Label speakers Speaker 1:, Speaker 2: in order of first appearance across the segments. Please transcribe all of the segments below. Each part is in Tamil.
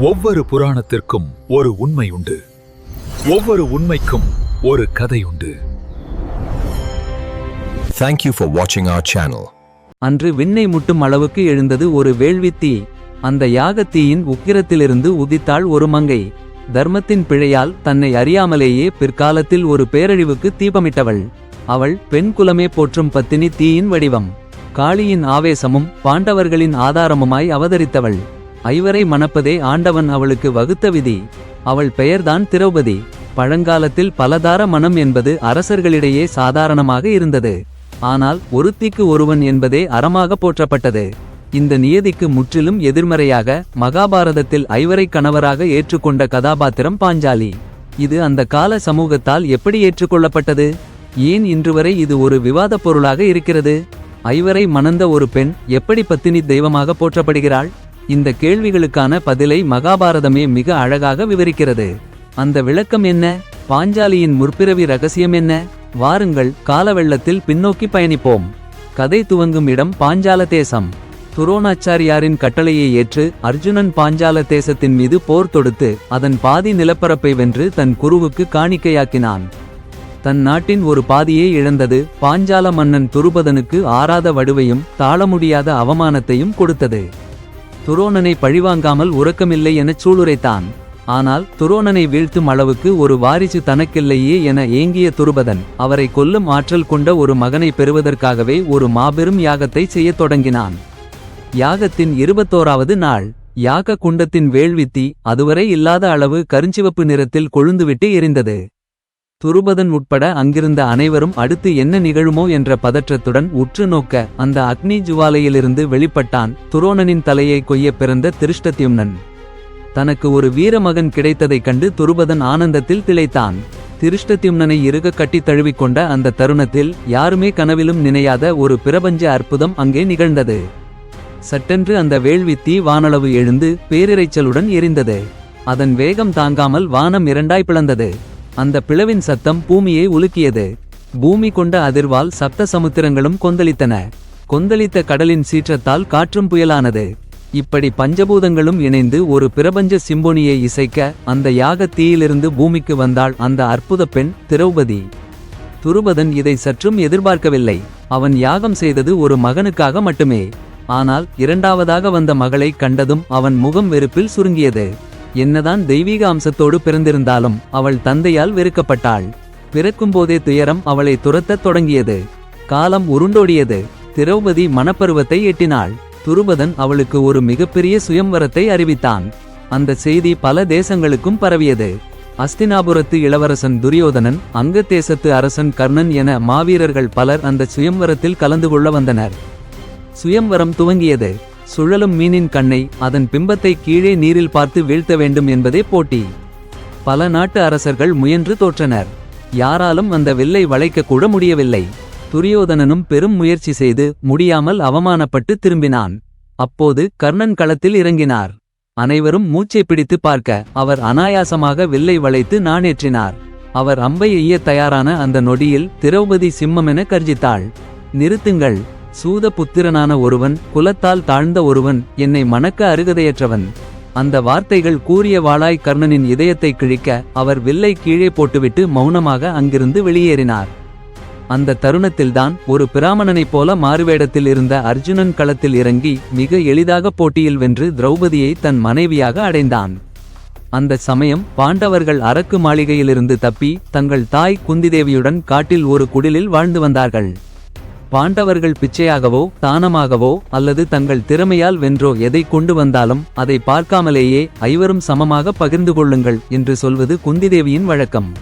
Speaker 1: ஒவ்வொரு புராணத்திற்கும் ஒரு உண்மை உண்டு. ஒவ்வொரு உண்மைக்கும் ஒரு கதை உண்டு.
Speaker 2: Thank you for watching our channel.
Speaker 3: அன்று விண்ணை முட்டும் அளவுக்கு எழுந்தது ஒரு வேள்வித் தீ அந்த யாகத்தீயின் உக்கிரத்திலிருந்து உதித்தாள் ஒரு மங்கை. தர்மத்தின் பிழையால் தன்னை அறியாமலேயே பிற்காலத்தில் ஒரு பேரழிவுக்கு தீபமிட்டவள். அவள் பெண் குலமே போற்றும் பத்தினி தீயின் வடிவம். காளியின் ஆவேசமும் பாண்டவர்களின் ஆதாரமுமாய் அவதரித்தவள். ஐவரை மணப்பதே ஆண்டவன் அவளுக்கு வகுத்த விதி. அவள் பெயர்தான் திரௌபதி. பழங்காலத்தில் பலதார மனம் என்பது அரசர்களிடையே சாதாரணமாக இருந்தது. ஆனால் ஒருத்திக்கு ஒருவன் என்பதே அறமாக போற்றப்பட்டது. இந்த நியதிக்கு முற்றிலும் எதிர்மறையாக மகாபாரதத்தில் ஐவரை கணவராக ஏற்றுக்கொண்ட கதாபாத்திரம் பாஞ்சாலி. இது அந்த கால சமூகத்தால் எப்படி ஏற்றுக்கொள்ளப்பட்டது? ஏன் இன்று வரை இது ஒரு விவாதப் பொருளாக இருக்கிறது? ஐவரை மணந்த ஒரு பெண் எப்படி பத்தினி தெய்வமாக போற்றப்படுகிறாள்? இந்த கேள்விகளுக்கான பதிலை மகாபாரதமே மிக அழகாக விவரிக்கிறது. அந்த விளக்கம் என்ன? பாஞ்சாலியின் முற்பிறவி ரகசியம் என்ன? வாருங்கள் காலவெள்ளத்தில் பின்னோக்கி பயணிப்போம். கதை துவங்கும் இடம் பாஞ்சால தேசம் துரோணாச்சாரியாரின் கட்டளையை ஏற்று அர்ஜுனன் பாஞ்சால தேசத்தின் மீது போர் தொடுத்து அதன் பாதி நிலப்பரப்பை வென்று தன் குருவுக்கு காணிக்கையாக்கினான். தன் நாட்டின் ஒரு பாதியை இழந்தது பாஞ்சால மன்னன் துருபதனுக்கு ஆறாத வடுவையும் தாழ முடியாத அவமானத்தையும் கொடுத்தது. துரோணனை பழிவாங்காமல் உறக்கமில்லை எனச் சூளுரைத்தான். ஆனால் துரோணனை வீழ்த்தும் அளவுக்கு ஒரு வாரிசு தனக்கில்லையே என ஏங்கிய துருபதன் அவரை கொல்லும் ஆற்றல் கொண்ட ஒரு மகனை பெறுவதற்காகவே ஒரு மாபெரும் யாகத்தை செய்யத் தொடங்கினான். யாகத்தின் இருபத்தோராவது நாள் யாக குண்டத்தின் வேள்வித்தி அதுவரை இல்லாத அளவு கருஞ்சிவப்பு நிறத்தில் கொழுந்துவிட்டு எரிந்தது. துருபதன் உட்பட அங்கிருந்த அனைவரும் அடுத்து என்ன நிகழுமோ என்ற பதற்றத்துடன் உற்று நோக்க அந்த அக்னி ஜுவாலையிலிருந்து வெளிப்பட்டான் துரோணனின் தலையை கொய்ய பிறந்த திருஷ்டத்யும்னன். தனக்கு ஒரு வீரமகன் கிடைத்ததைக் கண்டு துருபதன் ஆனந்தத்தில் திளைத்தான். திருஷ்டத்யும்னனை இறுக கட்டித் தழுவிக்கொண்ட அந்த தருணத்தில் யாருமே கனவிலும் நினையாத ஒரு பிரபஞ்ச அற்புதம் அங்கே நிகழ்ந்தது. சட்டென்று அந்த வேள்வி தீ வானளவு எழுந்து பேரிரைச்சலுடன் எரிந்தது. அதன் வேகம் தாங்காமல் வானம் இரண்டாய் பிளந்தது. அந்த பிளவின் சத்தம் பூமியை உலுக்கியது. பூமி கொண்ட அதிர்வால் சப்த சமுத்திரங்களும் கொந்தளித்தன. கொந்தளித்த கடலின் சீற்றத்தால் காற்றும் புயலானது. இப்படி பஞ்சபூதங்களும் இணைந்து ஒரு பிரபஞ்ச சிம்போனியை இசைக்க அந்த யாக தீயிலிருந்து பூமிக்கு வந்தாள் அந்த அற்புத பெண் திரௌபதி. துருபதன் இதை சற்றும் எதிர்பார்க்கவில்லை. அவன் யாகம் செய்தது ஒரு மகனுக்காக மட்டுமே. ஆனால் இரண்டாவதாக வந்த மகளை கண்டதும் அவன் முகம் வெறுப்பில் சுருங்கியது. என்னதான் தெய்வீக அம்சத்தோடு பிறந்திருந்தாலும் அவள் தந்தையால் வெறுக்கப்பட்டாள். பிறக்கும்போதே துயரம் அவளை துரத்தத் தொடங்கியது. காலம் உருண்டோடியது. திரௌபதி மனப்பருவத்தை எட்டினாள். துருபதன் அவளுக்கு ஒரு மிகப்பெரிய சுயம்வரத்தை அறிவித்தான். அந்த செய்தி பல தேசங்களுக்கும் பரவியது. அஸ்தினாபுரத்து இளவரசன் துரியோதனன் அங்க தேசத்து அரசன் கர்ணன் என மாவீரர்கள் பலர் அந்த சுயம்வரத்தில் கலந்து கொள்ள வந்தனர். சுயம்வரம் துவங்கியது. சுழலும் மீனின் கண்ணை அதன் பிம்பத்தை கீழே நீரில் பார்த்து வீழ்த்த வேண்டும் என்பதே போட்டி. பல நாட்டு அரசர்கள் முயன்று தோற்றனர். யாராலும் அந்த வில்லை வளைக்க கூட முடியவில்லை. துரியோதனனும் பெரும் முயற்சி செய்து முடியாமல் அவமானப்பட்டு திரும்பினான். அப்போது கர்ணன் களத்தில் இறங்கினார். அனைவரும் மூச்சை பிடித்து பார்க்க அவர் அனாயாசமாக வில்லை வளைத்து நாணேற்றினார். அவர் அம்பை எய்ய தயாரான அந்த நொடியில் திரௌபதி சிம்மமென கர்ஜித்தாள். நிறுத்துங்கள். சூத புத்திரனான ஒருவன் குலத்தால் தாழ்ந்த ஒருவன் என்னை மணக்க அருகதையற்றவன். அந்த வார்த்தைகள் கூறிய வாளாய் கர்ணனின் இதயத்தை கிழிக்க அவர் வில்லை கீழே போட்டுவிட்டு மௌனமாக அங்கிருந்து வெளியேறினார். அந்த தருணத்தில்தான் ஒரு பிராமணனைப் போல மாறுவேடத்தில் இருந்த அர்ஜுனன் களத்தில் இறங்கி மிக எளிதாக போட்டியில் வென்று திரௌபதியை தன் மனைவியாக அடைந்தான். அந்த சமயம் பாண்டவர்கள் அரக்கு மாளிகையிலிருந்து தப்பி தங்கள் தாய் குந்திதேவியுடன் காட்டில் ஒரு குடிலில் வாழ்ந்து வந்தார்கள். பாண்டவர்கள் பிச்சையாகவோ தானமாகவோ அல்லது தங்கள் திறமையால் வென்றோ எதை கொண்டு வந்தாலும் அதை பார்க்காமலேயே ஐவரும் சமமாக பகிர்ந்து கொள்ளுங்கள் என்று சொல்வது குந்திதேவியின் வழக்கம்.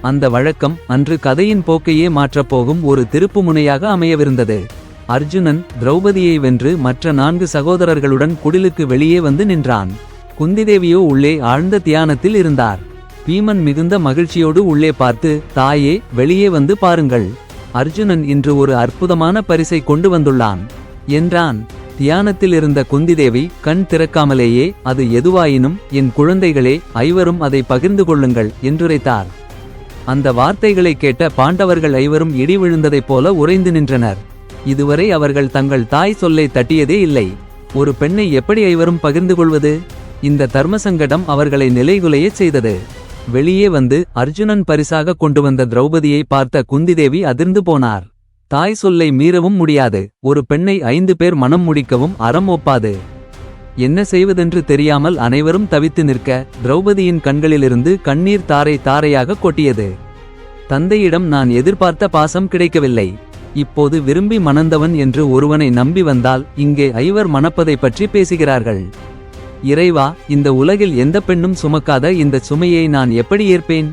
Speaker 3: அந்த வழக்கம் அன்று கதையின் போக்கையே மாற்றப்போகும் ஒரு திருப்புமுனையாக அமையவிருந்தது. அர்ஜுனன் திரௌபதியை வென்று மற்ற நான்கு சகோதரர்களுடன் குடிலுக்கு வெளியே வந்து நின்றான். குந்திதேவியோ உள்ளே ஆழ்ந்த தியானத்தில் இருந்தார். பீமன் மிகுந்த மகிழ்ச்சியோடு உள்ளே பார்த்து தாயே வெளியே வந்து பாருங்கள். அர்ஜுனன் இன்று ஒரு அற்புதமான பரிசை கொண்டு வந்துள்ளான். என்றான். தியானத்தில் இருந்த குந்திதேவி கண் திறக்காமலேயே அது எதுவாயினும் என் குழந்தைகளே ஐவரும் அதை பகிர்ந்து கொள்ளுங்கள் என்றுரைத்தார். அந்த வார்த்தைகளை கேட்ட பாண்டவர்கள் ஐவரும் இடி விழுந்ததைப் போல உறைந்து நின்றனர். இதுவரை அவர்கள் தங்கள் தாய் சொல்லை தட்டியதே இல்லை. ஒரு பெண்ணை எப்படி ஐவரும் பகிர்ந்து கொள்வது? இந்த தர்ம சங்கடம் அவர்களை நிலைகுலையச் செய்தது. வெளியே வந்து அர்ஜுனன் பரிசாக கொண்டு வந்த திரௌபதியை பார்த்த குந்திதேவி அதிர்ந்து போனார். தாய் சொல்லை மீறவும் முடியாது. ஒரு பெண்ணை ஐந்து பேர் மனம் முடிக்கவும் அறம் ஒப்பாது. என்ன செய்வதென்று தெரியாமல் அனைவரும் தவித்து நிற்க திரௌபதியின் கண்களிலிருந்து கண்ணீர் தாரை தாரையாக கொட்டியது. தந்தையிடம் நான் எதிர்பார்த்த பாசம் கிடைக்கவில்லை. இப்போது விரும்பி மணந்தவன் என்று ஒருவனை நம்பி வந்தால் இங்கே ஐவர் மணப்பதை பற்றி பேசுகிறார்கள். இறைவா இந்த உலகில் எந்த பெண்ணும் சுமக்காத இந்த சுமையை நான் எப்படி ஏற்பேன்?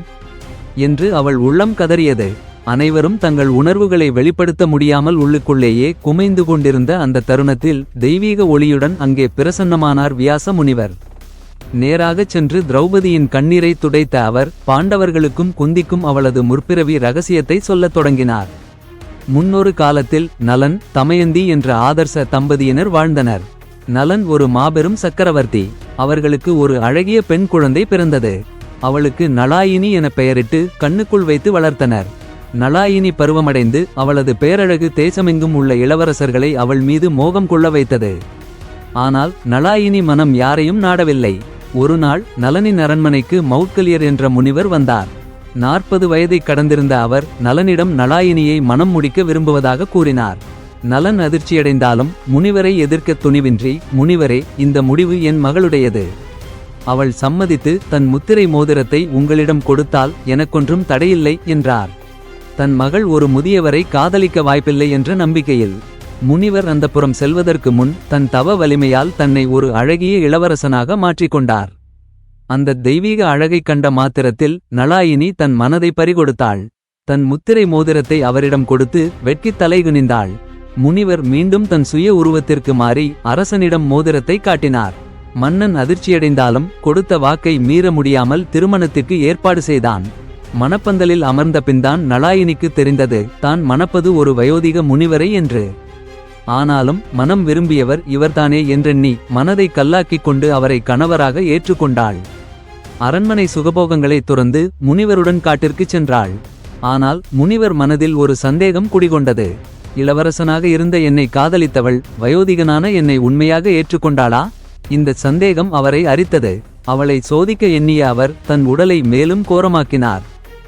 Speaker 3: என்று அவள் உள்ளம் கதறியது. அனைவரும் தங்கள் உணர்வுகளை வெளிப்படுத்த முடியாமல் உள்ளுக்குள்ளேயே குமைந்து கொண்டிருந்த அந்த தருணத்தில் தெய்வீக ஒளியுடன் அங்கே பிரசன்னமானார் வியாச முனிவர் நேராகச் சென்று திரௌபதியின் கண்ணீரை துடைத்த அவர் பாண்டவர்களுக்கும் குந்திக்கும் அவளது முற்பிறவி ரகசியத்தை சொல்லத் தொடங்கினார். முன்னொரு காலத்தில் நலன் தமயந்தி என்ற ஆதர்ச தம்பதியினர் வாழ்ந்தனர். நலன் ஒரு மாபெரும் சக்கரவர்த்தி. அவர்களுக்கு ஒரு அழகிய பெண் குழந்தை பிறந்தது. அவளுக்கு நலாயினி என பெயரிட்டு கண்ணுக்குள் வைத்து வளர்த்தனர். நலாயினி பருவமடைந்து அவளது பேரழகு தேசமெங்கும் உள்ள இளவரசர்களை அவள் மீது மோகம் கொள்ள வைத்தது. ஆனால் நலாயினி மனம் யாரையும் நாடவில்லை. ஒருநாள் நலனின் அரண்மனைக்கு மவுட்கலியர் என்ற முனிவர் வந்தார். நாற்பது வயதை கடந்திருந்த அவர் நலனிடம் நலாயினியை மனம் முடிக்க விரும்புவதாக கூறினார். நலன் அதிர்ச்சியடைந்தாலும் முனிவரை எதிர்க்க துணிவின்றி முனிவரே இந்த முடிவு என் மகளுடையது. அவள் சம்மதித்து தன் முத்திரை மோதிரத்தை உங்களிடம் கொடுத்தால் எனக்கொன்றும் தடையில்லை என்றார். தன் மகள் ஒரு முதியவரை காதலிக்க வாய்ப்பில்லை என்ற நம்பிக்கையில் முனிவர் அந்தப்புறம் செல்வதற்கு முன் தன் தவ வலிமையால் தன்னை ஒரு அழகிய இளவரசனாக மாற்றிக்கொண்டார் அந்த தெய்வீக அழகைக் கண்ட மாத்திரத்தில் நலாயினி தன் மனதை பறிகொடுத்தாள். தன் முத்திரை மோதிரத்தை அவரிடம் கொடுத்து வெட்கித் தலைகுனிந்தாள். முனிவர் மீண்டும் தன் சுய உருவத்திற்கு மாறி அரசனிடம் மோதிரத்தை காட்டினார். மன்னன் அதிர்ச்சியடைந்தாலும் கொடுத்த வாக்கை மீற முடியாமல் திருமணத்திற்கு ஏற்பாடு செய்தான். மணப்பந்தலில் அமர்ந்த பின்தான் நலாயினிக்கு தெரிந்தது தான் மணப்பது ஒரு வயோதிக முனிவரை என்று. ஆனாலும் மனம் விரும்பியவர் இவர்தானே என்றெண்ணி மனதை கல்லாக்கிக் கொண்டு அவரை கணவராக ஏற்றுக்கொண்டாள். அரண்மனை சுகபோகங்களை துறந்து முனிவருடன் காட்டிற்குச் சென்றாள். ஆனால் முனிவர் மனதில் ஒரு சந்தேகம் குடிகொண்டது. இளவரசனாக இருந்த என்னை காதலித்தவள் வயோதிகனான என்னை உண்மையாக ஏற்றுக்கொண்டாளா? இந்த சந்தேகம் அவரை அரித்தது. அவளை சோதிக்க எண்ணிய அவர் தன் உடலை மேலும் கோரமாக்கினார்.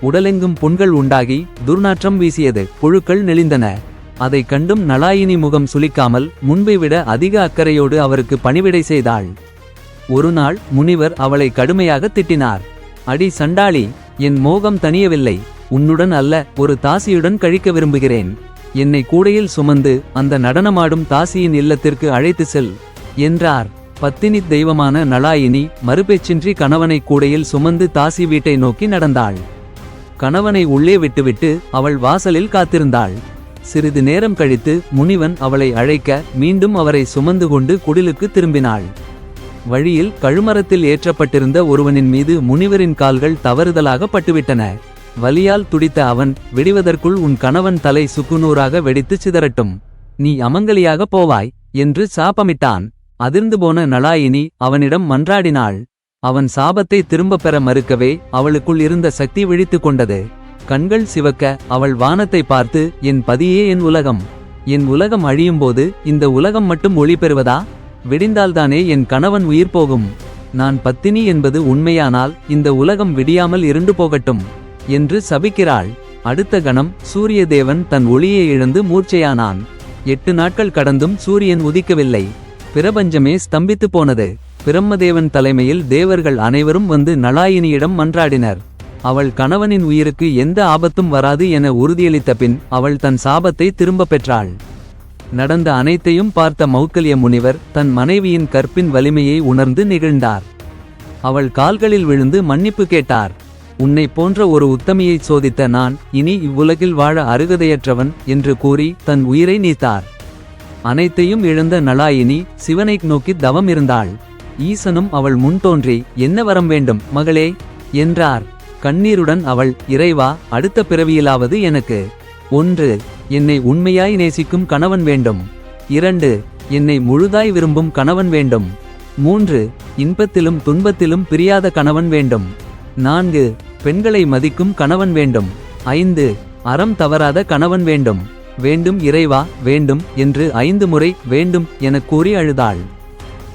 Speaker 3: உடலெங்கும் புண்கள் உண்டாகி துர்நாற்றம் வீசியது. புழுக்கள் நெளிந்தன. அதைக் கண்டும் நலாயினி முகம் சுளிக்காமல் முன்பை விட அதிக அக்கறையோடு அவருக்கு பணிவிடை செய்தாள். ஒருநாள் முனிவர் அவளை கடுமையாக திட்டினார். அடி சண்டாளி என் மோகம் தனியவில்லை உன்னுடன் அல்ல ஒரு தாசியுடன் கழிக்க விரும்புகிறேன். என்னை கூடையில் சுமந்து அந்த நடனமாடும் தாசியின் இல்லத்திற்கு அழைத்து செல் என்றார். பத்தினித் தெய்வமான நலாயினி மறுபேச்சின்றி கணவனை கூடையில் சுமந்து தாசி வீட்டை நோக்கி நடந்தாள். கணவனை உள்ளே விட்டுவிட்டு அவள் வாசலில் காத்திருந்தாள். சிறிது நேரம் கழித்து முனிவன் அவளை அழைக்க மீண்டும் அவரை சுமந்து கொண்டு குடிலுக்கு திரும்பினாள். வழியில் கழுமரத்தில் ஏற்றப்பட்டிருந்த ஒருவனின் மீது முனிவரின் கால்கள் தவறுதலாக பட்டுவிட்டன. வலியால் துடித்த அவன் விடிவதற்குள் உன் கணவன் தலை சுக்குநூறாக வெடித்துச் சிதறட்டும். நீ அமங்கலியாக போவாய் என்று சாபமிட்டான். அதிர்ந்து போன நலாயினி அவனிடம் மன்றாடினாள். அவன் சாபத்தை திரும்பப் பெற மறுக்கவே அவளுக்குள் இருந்த சக்தி விழித்துக் கொண்டது. கண்கள் சிவக்க அவள் வானத்தை பார்த்து என் பதியே என் உலகம். என் உலகம் அழியும்போது இந்த உலகம் மட்டும் ஒளி பெறுவதா? விடிந்தால்தானே என் கணவன் உயிர் போகும். நான் பத்தினி என்பது உண்மையானால் இந்த உலகம் விடியாமல் இருண்டு போகட்டும். என்று சபிக்கிறாள். அடுத்த கணம் சூரியதேவன் தன் ஒளியை இழந்து மூர்ச்சையானான். எட்டு நாட்கள் கடந்தும் சூரியன் உதிக்கவில்லை. பிரபஞ்சமே ஸ்தம்பித்து போனது. பிரம்மதேவன் தலைமையில் தேவர்கள் அனைவரும் வந்து நலாயினியிடம் மன்றாடினர். அவள் கணவனின் உயிருக்கு எந்த ஆபத்தும் வராது என உறுதியளித்த பின் அவள் தன் சாபத்தை திரும்பப் பெற்றாள். நடந்த அனைத்தையும் பார்த்த மௌக்கலிய முனிவர் தன் மனைவியின் கற்பின் வலிமையை உணர்ந்து நிகழ்ந்தார். அவள் கால்களில் விழுந்து மன்னிப்பு கேட்டார். உன்னை போன்ற ஒரு உத்தமியை சோதித்த நான் இனி இவ்வுலகில் வாழ அருகதையற்றவன் என்று கூறி தன் உயிரை நீத்தார். அனைத்தையும் இழந்த நலாயினி சிவனை நோக்கி தவம் இருந்தாள். ஈசனும் அவள் முன் தோன்றி என்ன வரம் வேண்டும் மகளே? என்றார். கண்ணீருடன் அவள் இறைவா அடுத்த பிறவியிலாவது எனக்கு. ஒன்று என்னை உண்மையாய் நேசிக்கும் கணவன் வேண்டும். இரண்டு என்னை முழுதாய் விரும்பும் கணவன் வேண்டும். மூன்று இன்பத்திலும் துன்பத்திலும் பிரியாத கணவன் வேண்டும். நான்கு பெண்களை மதிக்கும் கணவன் வேண்டும். ஐந்து அறம் தவறாத கணவன் வேண்டும். வேண்டும் இறைவா வேண்டும் என்று ஐந்து முறை வேண்டும் எனக் கூறி அழுதாள்.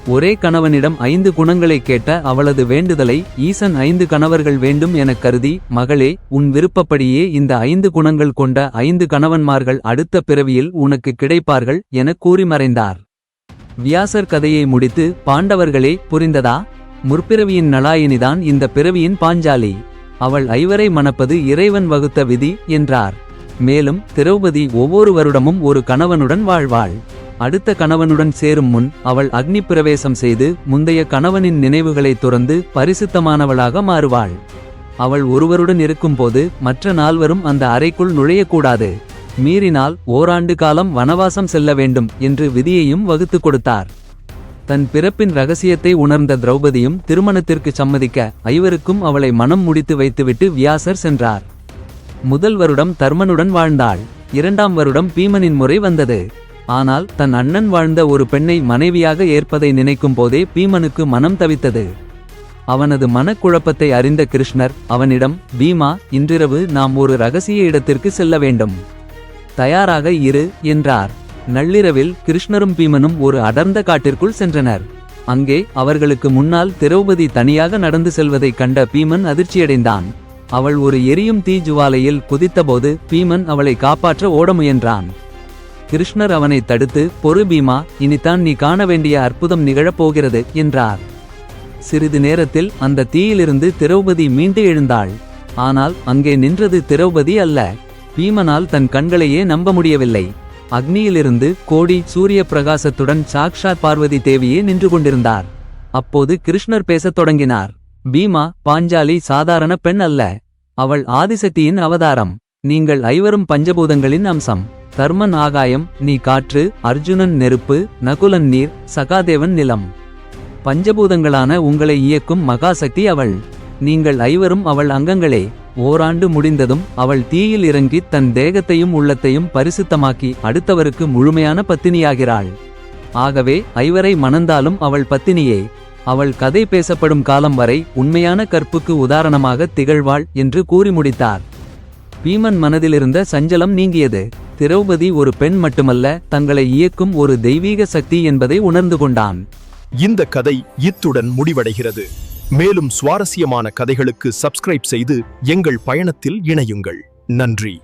Speaker 3: ஒரே கணவனிடம் ஐந்து குணங்களைக் கேட்ட அவளது வேண்டுதலை ஈசன் ஐந்து கணவர்கள் வேண்டும் எனக் கருதி மகளே உன் விருப்பப்படியே இந்த ஐந்து குணங்கள் கொண்ட ஐந்து கணவன்மார்கள் அடுத்த பிறவியில் உனக்கு கிடைப்பார்கள் எனக் கூறி மறைந்தார். வியாசர் கதையை முடித்து பாண்டவர்களே புரிந்ததா? முற்பிறவியின் நலாயினிதான் இந்த பிறவியின் பாஞ்சாலி. அவள் ஐவரை மணப்பது இறைவன் வகுத்த விதி என்றார். மேலும் திரௌபதி ஒவ்வொரு வருடமும் ஒரு கணவனுடன் வாழ்வாள். அடுத்த கணவனுடன் சேரும் முன் அவள் அக்னி பிரவேசம் செய்து முந்தைய கணவனின் நினைவுகளை துறந்து பரிசுத்தமானவளாக மாறுவாள். அவள் ஒருவருடன் இருக்கும்போது மற்ற நால்வரும் அந்த அறைக்குள் நுழையக்கூடாது. மீறினால் ஓராண்டு காலம் வனவாசம் செல்ல வேண்டும் என்று விதியையும் வகுத்துக் கொடுத்தார். தன் பிறப்பின் ரகசியத்தை உணர்ந்த திரௌபதியும் திருமணத்திற்கு சம்மதிக்க ஐவருக்கும் அவளை மனம் முடித்து வைத்துவிட்டு வியாசர் சென்றார். முதல் வருடம் தர்மனுடன் வாழ்ந்தாள். இரண்டாம் வருடம் பீமனின் முறை வந்தது. ஆனால் தன் அண்ணன் வாழ்ந்த ஒரு பெண்ணை மனைவியாக ஏற்பதை நினைக்கும் போதே பீமனுக்கு மனம் தவித்தது. அவனது மனக்குழப்பத்தை அறிந்த கிருஷ்ணர் அவனிடம் பீமா இன்றிரவு நாம் ஒரு ரகசிய இடத்திற்கு செல்ல வேண்டும். தயாராக இரு என்றார். நள்ளிரவில் கிருஷ்ணரும் பீமனும் ஒரு அடர்ந்த காட்டிற்குள் சென்றனர். அங்கே அவர்களுக்கு முன்னால் திரௌபதி தனியாக நடந்து செல்வதைக் கண்ட பீமன் அதிர்ச்சியடைந்தான். அவள் ஒரு எரியும் தீ ஜுவாலையில் குதித்தபோது பீமன் அவளை காப்பாற்ற ஓட முயன்றான். கிருஷ்ணர் அவனை தடுத்து பொறு பீமா இனித்தான் நீ காண வேண்டிய அற்புதம் நிகழப் போகிறது என்றார். சிறிது நேரத்தில் அந்த தீயிலிருந்து திரௌபதி மீண்டு எழுந்தாள். ஆனால் அங்கே நின்றது திரௌபதி அல்ல. பீமனால் தன் கண்களையே நம்ப முடியவில்லை. அக்னியிலிருந்து கோடி சூரிய பிரகாசத்துடன் சாக்ஷாத் பார்வதி தேவியே நின்று கொண்டிருந்தார். அப்போது கிருஷ்ணர் பேசத் தொடங்கினார். பீமா பாஞ்சாலி சாதாரண பெண் அல்ல. அவள் ஆதிசக்தியின் அவதாரம். நீங்கள் ஐவரும் பஞ்சபூதங்களின் அம்சம். தர்மன் ஆகாயம் நீ காற்று அர்ஜுனன் நெருப்பு நகுலன் நீர் சகாதேவன் நிலம். பஞ்சபூதங்களான உங்களை இயக்கும் மகாசக்தி அவள். நீங்கள் ஐவரும் அவள் அங்கங்களே. ஓராண்டு முடிந்ததும் அவள் தீயில் இறங்கித் தன் தேகத்தையும் உள்ளத்தையும் பரிசுத்தமாக்கி அடுத்தவருக்கு முழுமையான பத்தினியாகிறாள். ஆகவே ஐவரை மணந்தாலும் அவள் பத்தினியே. அவள் கதை பேசப்படும் காலம் வரை உண்மையான கற்புக்கு உதாரணமாக திகழ்வாள் என்று கூறி முடித்தார். பீமன் மனதிலிருந்த சஞ்சலம் நீங்கியது. திரௌபதி ஒரு பெண் மட்டுமல்ல தங்களை இயக்கும் ஒரு தெய்வீக சக்தி என்பதை உணர்ந்து கொண்டான்.
Speaker 4: இந்த கதை இத்துடன் முடிவடைகிறது. மேலும் சுவாரஸ்யமான கதைகளுக்கு சப்ஸ்கிரைப் செய்து எங்கள் பயணத்தில் இணையுங்கள். நன்றி.